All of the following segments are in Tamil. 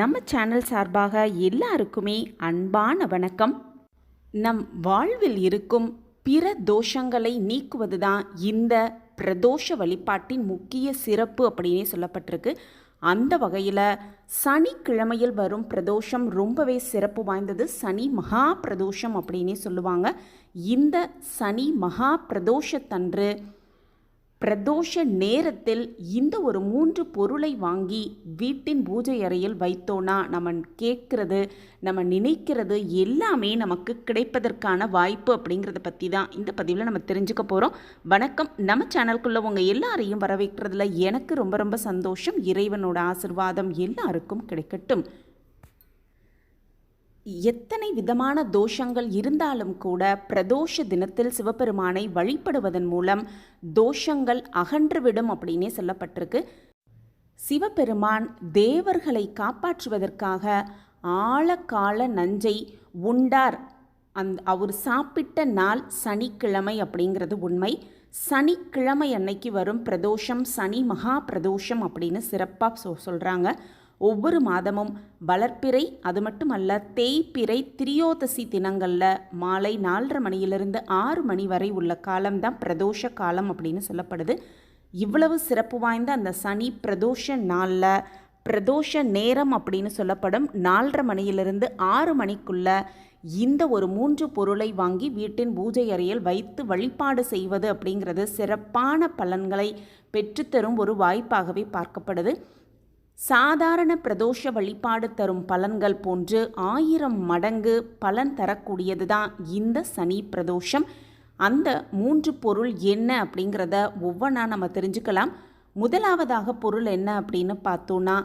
நம்ம சேனல் சார்பாக எல்லாருக்குமே அன்பான வணக்கம். நம் வாழ்வில் இருக்கும் பிற தோஷங்களை நீக்குவது தான் இந்த பிரதோஷ வழிபாட்டின் முக்கிய சிறப்பு அப்படின்னே சொல்லப்பட்டிருக்கு. அந்த வகையில் சனிக்கிழமையில் வரும் பிரதோஷம் ரொம்பவே சிறப்பு வாய்ந்தது. சனி மகா பிரதோஷம் அப்படின்னே சொல்லுவாங்க. இந்த சனி மகா பிரதோஷத்தன்று பிரதோஷ நேரத்தில் இந்த ஒரு மூன்று பொருளை வாங்கி வீட்டின் பூஜை அறையில் வைத்தோன்னா நம்ம கேட்குறது நம்ம நினைக்கிறது எல்லாமே நமக்கு கிடைப்பதற்கான வாய்ப்பு அப்படிங்கிறத பற்றி தான் இந்த பதிவில் நம்ம தெரிஞ்சுக்க போகிறோம் வணக்கம். நம்ம சேனலுக்குள்ளே உங்கள் எல்லாரையும் வரவேற்கிறதுல எனக்கு ரொம்ப ரொம்ப சந்தோஷம். இறைவனோட ஆசிர்வாதம் எல்லாருக்கும் கிடைக்கட்டும். எத்தனை விதமான தோஷங்கள் இருந்தாலும் கூட பிரதோஷ தினத்தில் சிவபெருமானை வழிபடுவதன் மூலம் தோஷங்கள் அகன்றுவிடும் அப்படின்னே சொல்லப்பட்டிருக்கு. சிவபெருமான் தேவர்களை காப்பாற்றுவதற்காக ஆழக்கால நஞ்சை உண்டார். அந் அவர் சாப்பிட்ட நாள் சனிக்கிழமை அப்படிங்கிறது உண்மை. சனிக்கிழமை அன்னைக்கு வரும் பிரதோஷம் சனி மகா பிரதோஷம் அப்படின்னு சிறப்பாக சொ சொல்கிறாங்க ஒவ்வொரு மாதமும் வளர்ப்பிறை அது மட்டுமல்ல தேய்ப்பிறை திரியோதசி தினங்களில் மாலை நாலரை மணியிலிருந்து ஆறு மணி வரை உள்ள காலம்தான் பிரதோஷ காலம் அப்படின்னு சொல்லப்படுது. இவ்வளவு சிறப்பு வாய்ந்த அந்த சனி பிரதோஷ நாளில் பிரதோஷ நேரம் அப்படின்னு சொல்லப்படும். நாலரை மணியிலிருந்து ஆறு மணிக்குள்ள இந்த ஒரு மூன்று பொருளை வாங்கி வீட்டின் பூஜை அறையில் வைத்து வழிபாடு செய்வது அப்படிங்கிறது சிறப்பான பலன்களை பெற்றுத்தரும் ஒரு வாய்ப்பாகவே பார்க்கப்படுது. சாதாரண பிரதோஷ வழிபாடு தரும் பலன்கள் போன்று ஆயிரம் மடங்கு பலன் தரக்கூடியது தான் இந்த சனி பிரதோஷம். அந்த மூன்று பொருள் என்ன அப்படிங்கிறத ஒவ்வொன்றா நம்ம தெரிஞ்சுக்கலாம். முதலாவதாக பொருள் என்ன அப்படின்னு பார்த்தோன்னா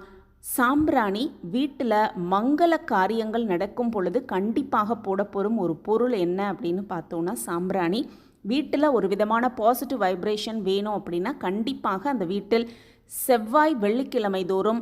சாம்பிராணி வீட்டில் மங்கள காரியங்கள் நடக்கும் பொழுது கண்டிப்பாக போடப்போகும் ஒரு பொருள் என்ன அப்படின்னு பார்த்தோன்னா சாம்பிராணி. வீட்டில் ஒரு விதமான பாசிட்டிவ் வைப்ரேஷன் வேணும் அப்படின்னா கண்டிப்பாக அந்த வீட்டில் செவ்வாய் வெள்ளிக்கிழமை தோறும்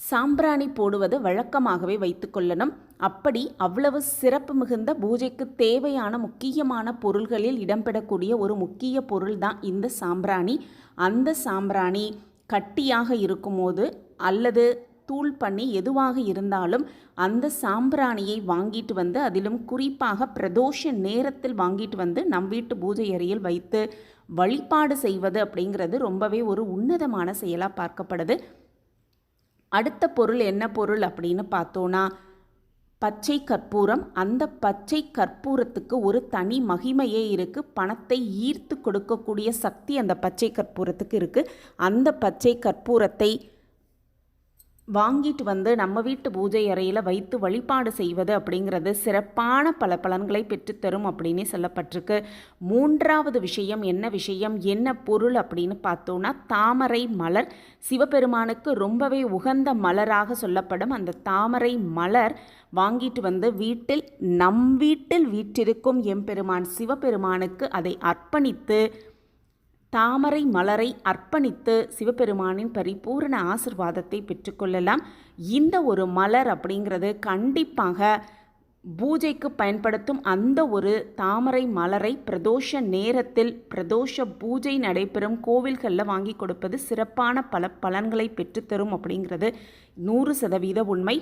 சாம்பிராணி போடுவது வழக்கமாகவே வைத்துக்கொள்ளணும் அப்படி அவ்வளவு சிறப்பு மிகுந்த பூஜைக்கு தேவையான முக்கியமான பொருள்களில் இடம்பெறக்கூடிய ஒரு முக்கிய பொருள் தான் இந்த சாம்பிராணி. அந்த சாம்பிராணி கட்டியாக இருக்கும்போது அல்லது தூள் பண்ணி எதுவாக இருந்தாலும் அந்த சாம்பிராணியை வாங்கிட்டு வந்து அதிலும் குறிப்பாக பிரதோஷ நேரத்தில் வாங்கிட்டு வந்து நம் வீட்டு பூஜை அறையில் வைத்து வழிபாடு செய்வது அப்படிங்கிறது ரொம்பவே ஒரு உன்னதமான செயலாக பார்க்கப்படுது. அடுத்த பொருள் என்ன பொருள் அப்படின்னு பார்த்தோன்னா பச்சை கற்பூரம். அந்த பச்சை கற்பூரத்துக்கு ஒரு தனி மகிமையே இருக்குது பணத்தை ஈர்த்து கொடுக்கக்கூடிய சக்தி அந்த பச்சை கற்பூரத்துக்கு இருக்குது அந்த பச்சை கற்பூரத்தை வாங்கிட்டு வந்து நம்ம வீட்டு பூஜை அறையில் வைத்து வழிபாடு செய்வது அப்படிங்கிறது சிறப்பான பல பலன்களை பெற்றுத்தரும் அப்படின்னு சொல்லப்பட்டிருக்கு. மூன்றாவது விஷயம் என்ன விஷயம்? என்ன பொருள் அப்படின்னு பார்த்தோன்னா தாமரை மலர். சிவபெருமானுக்கு ரொம்பவே உகந்த மலராக சொல்லப்படும் அந்த தாமரை மலர் வாங்கிட்டு வந்து வீட்டில் நம் வீட்டில் வீற்றிருக்கும் எம்பெருமான் சிவபெருமானுக்கு அதை அர்ப்பணித்து தாமரை மலரை அர்ப்பணித்து சிவபெருமானின் பரிபூரண ஆசிர்வாதத்தை பெற்றுக்கொள்ளலாம். இந்த ஒரு மலர் அப்படிங்கிறது கண்டிப்பாக பூஜைக்கு பயன்படுத்தும் அந்த ஒரு தாமரை மலரை பிரதோஷ நேரத்தில் பிரதோஷ பூஜை நடைபெறும் கோவில்களில் வாங்கி கொடுப்பது சிறப்பான பல பலன்களை பெற்றுத்தரும் அப்படிங்கிறது நூறு சதவீத உண்மை.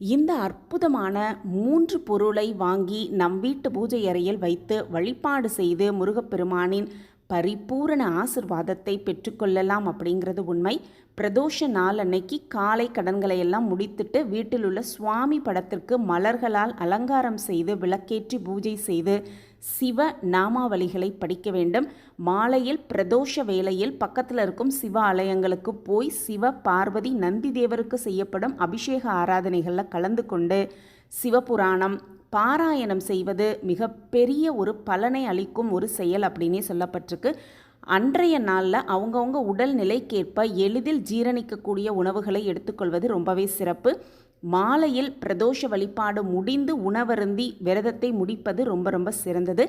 இந்த அற்புதமான மூன்று பொருளை வாங்கி நம் வீட்டு பூஜை அறையில் வைத்து வழிபாடு செய்து முருகப்பெருமானின் பரிபூரண ஆசிர்வாதத்தை பெற்றுக்கொள்ளலாம் அப்படிங்கிறது உண்மை. பிரதோஷ நாள் அன்னைக்கு காலை கடன்களை எல்லாம் முடித்துட்டு வீட்டில் உள்ள சுவாமி படத்திற்கு மலர்களால் அலங்காரம் செய்து விளக்கேற்றி பூஜை செய்து சிவ நாமாவளிகளை படிக்க வேண்டும். மாலையில் பிரதோஷ வேளையில் பக்கத்தில் இருக்கும் சிவ ஆலயங்களுக்கு போய் சிவ பார்வதி நந்தி தேவருக்கு செய்யப்படும் அபிஷேக ஆராதனைகளில் கலந்து கொண்டு சிவபுராணம் பாராயணம் செய்வது மிகப்பெரிய ஒரு பலனை அளிக்கும் ஒரு செயல் அப்படின்னே சொல்லப்பட்டிருக்கு. அன்றைய நாளில் அவங்கவுங்க உடல் நிலைக்கேற்ப எளிதில் ஜீரணிக்கக்கூடிய உணவுகளை எடுத்துக்கொள்வது ரொம்பவே சிறப்பு. மாலையில் பிரதோஷ வழிபாடு முடிந்து உணவருந்தி விரதத்தை முடிப்பது ரொம்ப ரொம்ப சிறந்தது.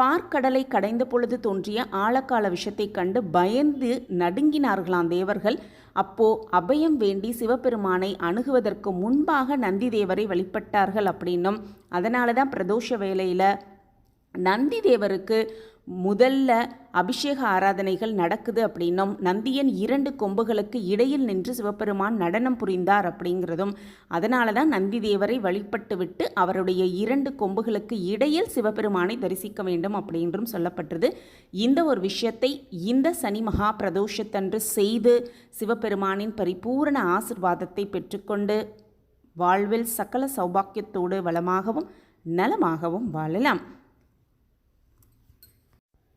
பார்க்கடலை கடைந்த பொழுது தோன்றிய ஆழக்கால விஷத்தை கண்டு பயந்து நடுங்கினார்களாம் தேவர்கள். அப்போ அபயம் வேண்டி சிவபெருமானை அணுகுவதற்கு முன்பாக நந்தி தேவரை வழிபட்டார்கள் அப்படின்னும். அதனால தான் பிரதோஷ வேலையில் நந்தி தேவருக்கு முதல்ல அபிஷேக ஆராதனைகள் நடக்குது அப்படின்னும் நந்தியன் இரண்டு கொம்புகளுக்கு இடையில் நின்று சிவபெருமான் நடனம் புரிந்தார் அப்படிங்கிறதும் அதனால தான் நந்தி தேவரை வழிபட்டுவிட்டு அவருடைய இரண்டு கொம்புகளுக்கு இடையில் சிவபெருமானை தரிசிக்க வேண்டும் அப்படின்றும் சொல்லப்பட்டது. இந்த ஒரு விஷயத்தை இந்த சனி மகா பிரதோஷத்தன்று செய்து சிவபெருமானின் பரிபூரண ஆசிர்வாதத்தை பெற்றுக்கொண்டு வாழ்வில் சகல சௌபாக்கியத்தோடு வளமாகவும் நலமாகவும் வாழலாம்.